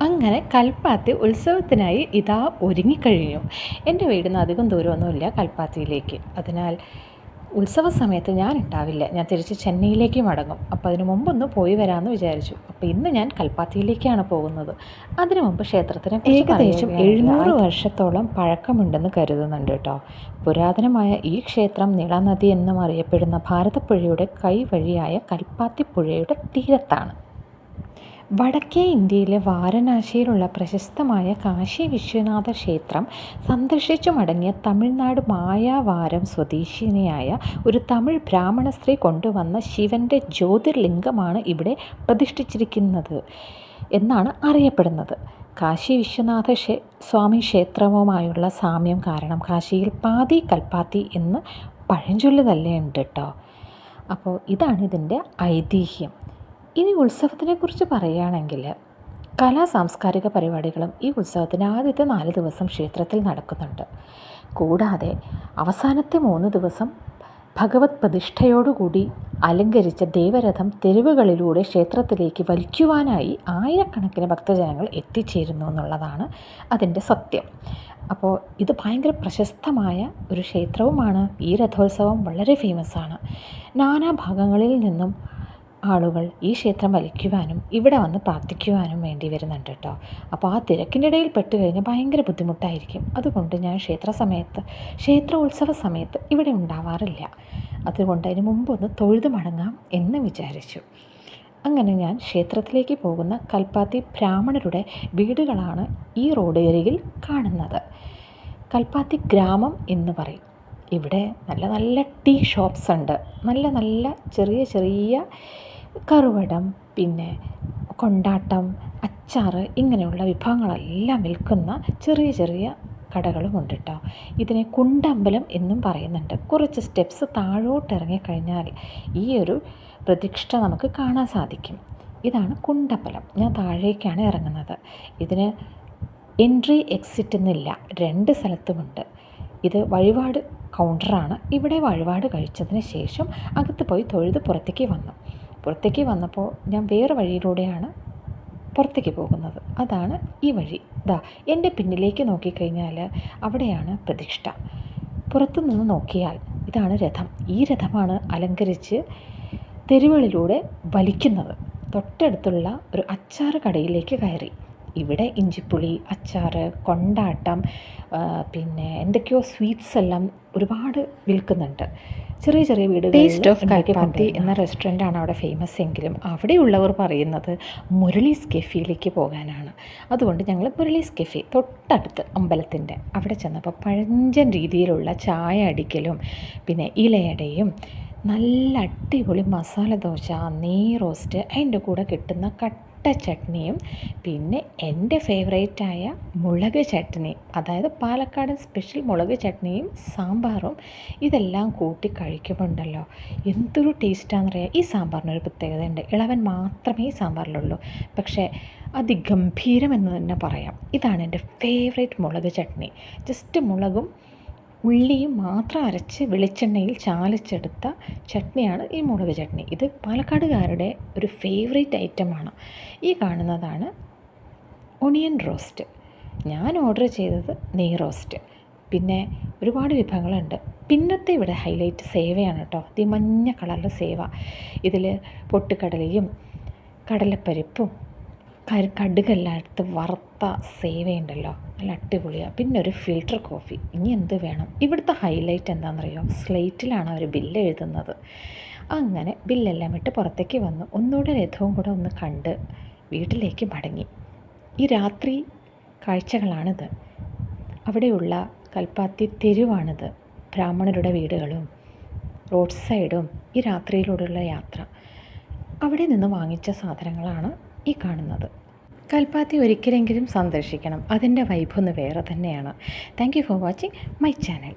അങ്ങനെ കൽപ്പാത്തി ഉത്സവത്തിനായി ഇതാ ഒരുങ്ങിക്കഴിഞ്ഞു. എന്റെ വീടിന് അധികം ദൂരമൊന്നുമില്ല കൽപ്പാത്തിയിലേക്ക്. അതിനാൽ ഉത്സവ സമയത്ത് ഞാൻ ഉണ്ടാവില്ല. ഞാൻ തിരിച്ച് ചെന്നൈയിലേക്ക് മടങ്ങും. അപ്പോൾ അതിനു മുമ്പൊന്ന് പോയി വരാമെന്ന് വിചാരിച്ചു. അപ്പോൾ ഇന്ന് ഞാൻ കൽപ്പാത്തിയിലേക്കാണ് പോകുന്നത്. അതിനു മുമ്പ് ക്ഷേത്രത്തിന് ഏകദേശം എഴുന്നൂറ് വർഷത്തോളം പഴക്കമുണ്ടെന്ന് കരുതുന്നുണ്ട് കേട്ടോ. പുരാതനമായ ഈ ക്ഷേത്രം നീളാനദി എന്നും അറിയപ്പെടുന്ന ഭാരതപ്പുഴയുടെ കൈവഴിയായ കൽപ്പാത്തി പുഴയുടെ തീരത്താണ്. വടക്കേ ഇന്ത്യയിലെ വാരണാസിയിലുള്ള പ്രശസ്തമായ കാശി വിശ്വനാഥ ക്ഷേത്രം സന്ദർശിച്ചു മടങ്ങിയ തമിഴ്നാട് മായാവാരം സ്വദേശിനിയായ ഒരു തമിഴ് ബ്രാഹ്മണ സ്ത്രീ കൊണ്ടുവന്ന ശിവന്റെ ജ്യോതിർലിംഗമാണ് ഇവിടെ പ്രതിഷ്ഠിച്ചിരിക്കുന്നത് എന്നാണ് അറിയപ്പെടുന്നത്. കാശി വിശ്വനാഥ സ്വാമി ക്ഷേത്രവുമായുള്ള സാമ്യം കാരണം കാശിയിൽ പാതി കൽപ്പാത്തി എന്ന് പഴഞ്ചൊല്ല് തന്നെ ഉണ്ട് കേട്ടോ അപ്പോൾ ഇതാണ് ഇതിന്റെ ഐതിഹ്യം. ഇനി ഉത്സവത്തിനെക്കുറിച്ച് പറയുകയാണെങ്കിൽ കലാ സാംസ്കാരിക പരിപാടികളും ഈ ഉത്സവത്തിന് ആദ്യത്തെ നാല് ദിവസം ക്ഷേത്രത്തിൽ നടക്കുന്നുണ്ട്. കൂടാതെ അവസാനത്തെ മൂന്ന് ദിവസം ഭഗവത് പ്രതിഷ്ഠയോടുകൂടി അലങ്കരിച്ച ദേവരഥം തെരുവുകളിലൂടെ ക്ഷേത്രത്തിലേക്ക് വലിക്കുവാനായി ആയിരക്കണക്കിന് ഭക്തജനങ്ങൾ എത്തിച്ചേരുന്നു എന്നുള്ളതാണ് അതിന്റെ സത്യം. അപ്പോൾ ഇത് ഭയങ്കര പ്രശസ്തമായ ഒരു ക്ഷേത്രവുമാണ്. ഈ രഥോത്സവം വളരെ ഫേമസ് ആണ്. നാനാ ഭാഗങ്ങളിൽ നിന്നും ആളുകൾ ഈ ക്ഷേത്രം വലിക്കുവാനും ഇവിടെ വന്ന് പ്രാർത്ഥിക്കുവാനും വേണ്ടി വരുന്നുണ്ട് കേട്ടോ. അപ്പോൾ ആ തിരക്കിന്റെ ഇടയിൽ പെട്ട് കഴിഞ്ഞാൽ ഭയങ്കര ബുദ്ധിമുട്ടായിരിക്കും. അതുകൊണ്ട് ഞാൻ ക്ഷേത്ര സമയത്ത് ക്ഷേത്ര ഉത്സവ സമയത്ത് ഇവിടെ ഉണ്ടാവാറില്ല. അതുകൊണ്ട് അതിന് മുമ്പ് ഒന്ന് തൊഴുതു മടങ്ങാം എന്ന് വിചാരിച്ചു. അങ്ങനെ ഞാൻ ക്ഷേത്രത്തിലേക്ക് പോകുന്ന കൽപ്പാത്തി ബ്രാഹ്മണരുടെ വീടുകളാണ് ഈ റോഡരികിൽ കാണുന്നത്. കൽപ്പാത്തി ഗ്രാമം എന്ന് പറയും. ഇവിടെ നല്ല നല്ല ടീ ഷോപ്സ് ഉണ്ട്. നല്ല നല്ല ചെറിയ ചെറിയ കറുവടം പിന്നെ കൊണ്ടാട്ടം അച്ചാർ ഇങ്ങനെയുള്ള വിഭവങ്ങളെല്ലാം വിൽക്കുന്ന ചെറിയ ചെറിയ കടകളുമുണ്ട് കേട്ടോ ഇതിനെ കുണ്ടമ്പലം എന്നും പറയുന്നുണ്ട്. കുറച്ച് സ്റ്റെപ്സ് താഴോട്ട് ഇറങ്ങിക്കഴിഞ്ഞാൽ ഈ ഒരു പ്രതിഷ്ഠ നമുക്ക് കാണാൻ സാധിക്കും. ഇതാണ് കുണ്ടമ്പലം. ഞാൻ താഴേക്കാണ് ഇറങ്ങുന്നത്. ഇതിന് എൻട്രി എക്സിറ്റ് എന്നില്ല. രണ്ട് സ്ഥലത്തുമുണ്ട്. ഇത് വഴിപാട് കൗണ്ടറാണ് ഇവിടെ വഴിപാട് കഴിച്ചതിന് ശേഷം അകത്ത് പോയി തൊഴുത് പുറത്തേക്ക് വന്നു. പുറത്തേക്ക് വന്നപ്പോൾ ഞാൻ വേറെ വഴിയിലൂടെയാണ് പുറത്തേക്ക് പോകുന്നത്. അതാണ് ഈ വഴി. ദാ എന്റെ പിന്നിലേക്ക് നോക്കിക്കഴിഞ്ഞാൽ അവിടെയാണ് പ്രതിഷ്ഠ. പുറത്തുനിന്ന് നോക്കിയാൽ ഇതാണ് രഥം. ഈ രഥമാണ് അലങ്കരിച്ച് തെരുവുകളിലൂടെ വലിക്കുന്നത്. തൊട്ടടുത്തുള്ള ഒരു അച്ചാർ കടയിലേക്ക് കയറി. ഇവിടെ ഇഞ്ചിപ്പുളി അച്ചാറ് കൊണ്ടാട്ടം പിന്നെ എന്തൊക്കെയോ സ്വീറ്റ്സ് എല്ലാം ഒരുപാട് വിൽക്കുന്നുണ്ട്. ചെറിയ ചെറിയ വീട് ടേസ്റ്റ് ഓഫ് കൽപ്പാത്തി എന്ന റെസ്റ്റോറന്റ് ആണ് അവിടെ ഫേമസ് എങ്കിലും അവിടെയുള്ളവർ പറയുന്നത് മുരളീസ് കെഫിയിലേക്ക് പോകാനാണ്. അതുകൊണ്ട് ഞങ്ങൾ മുരളീസ് കെഫി തൊട്ടടുത്ത് അമ്പലത്തിന്റെ അവിടെ ചെന്നപ്പോൾ പഴഞ്ചൻ രീതിയിലുള്ള ചായ അടിക്കലും പിന്നെ ഇലയടയും നല്ല അടിപൊളി മസാല ദോശ നെയ് റോസ്റ്റ് അതിന്റെ കൂടെ കിട്ടുന്ന കട്ട ചട്നിയും പിന്നെ എന്റെ ഫേവറേറ്റായ മുളക് ചട്നി അതായത് പാലക്കാടൻ സ്പെഷ്യൽ മുളക് ചട്നിയും സാമ്പാറും ഇതെല്ലാം കൂട്ടി കഴിക്കുമ്പോണ്ടല്ലോ. എന്തൊരു ടേസ്റ്റാണെന്നറിയാം ഈ സാമ്പാറിനൊരു പ്രത്യേകതയുണ്ട്. ഇളവൻ മാത്രമേ ഈ സാമ്പാറിലുള്ളൂ. പക്ഷേ അതിഗംഭീരം എന്ന് തന്നെ പറയാം. ഇതാണ് എന്റെ ഫേവറേറ്റ് മുളക് ചട്നി. ജസ്റ്റ് മുളകും ഉള്ളിയും മാത്രം അരച്ച് വെളിച്ചെണ്ണയിൽ ചാലിച്ചെടുത്ത ചട്നിയാണ് ഈ മുളക് ചട്നി. ഇത് പാലക്കാടുകാരുടെ ഒരു ഫേവറേറ്റ് ഐറ്റമാണ് ഈ കാണുന്നതാണ് ഒണിയൻ റോസ്റ്റ് ഞാൻ ഓർഡർ ചെയ്തത് നെയ് റോസ്റ്റ് പിന്നെ ഒരുപാട് വിഭവങ്ങളുണ്ട്. പിന്നത്തെ ഇവിടെ ഹൈലൈറ്റ് സേവയാണ് കേട്ടോ ഈ മഞ്ഞ കളറിലെ സേവ. ഇതിൽ പൊട്ടുകടലയും കടലപ്പരിപ്പും കടുകെല്ലാം എടുത്ത് വറുത്ത സേവയുണ്ടല്ലോ. നല്ല അടിപൊളിയാണ് പിന്നെ ഒരു ഫിൽറ്റർ കോഫി ഇനി എന്ത് വേണം? ഇവിടുത്തെ ഹൈലൈറ്റ് എന്താണെന്നറിയോ സ്ലേറ്റിലാണ് അവർ ബില്ല് എഴുതുന്നത്. അങ്ങനെ ബില്ലെല്ലാം ഇട്ട് പുറത്തേക്ക് വന്നു. ഒന്നുകൂടെ രഥവും കൂടെ ഒന്ന് കണ്ട് വീട്ടിലേക്ക് മടങ്ങി. ഈ രാത്രി കാഴ്ചകളാണിത്. അവിടെയുള്ള കൽപ്പാത്തി തെരുവാണിത്. ബ്രാഹ്മണരുടെ വീടുകളും റോഡ് സൈഡും ഈ രാത്രിയിലൂടെയുള്ള യാത്ര. അവിടെ നിന്ന് വാങ്ങിച്ച സാധനങ്ങളാണ് ഈ കാണുന്നത്. കൽപ്പാത്തി ഒരിക്കലെങ്കിലും സന്ദർശിക്കണം. അതിന്റെ ഒന്ന് വേറെ തന്നെയാണ്. Thank you for watching my channel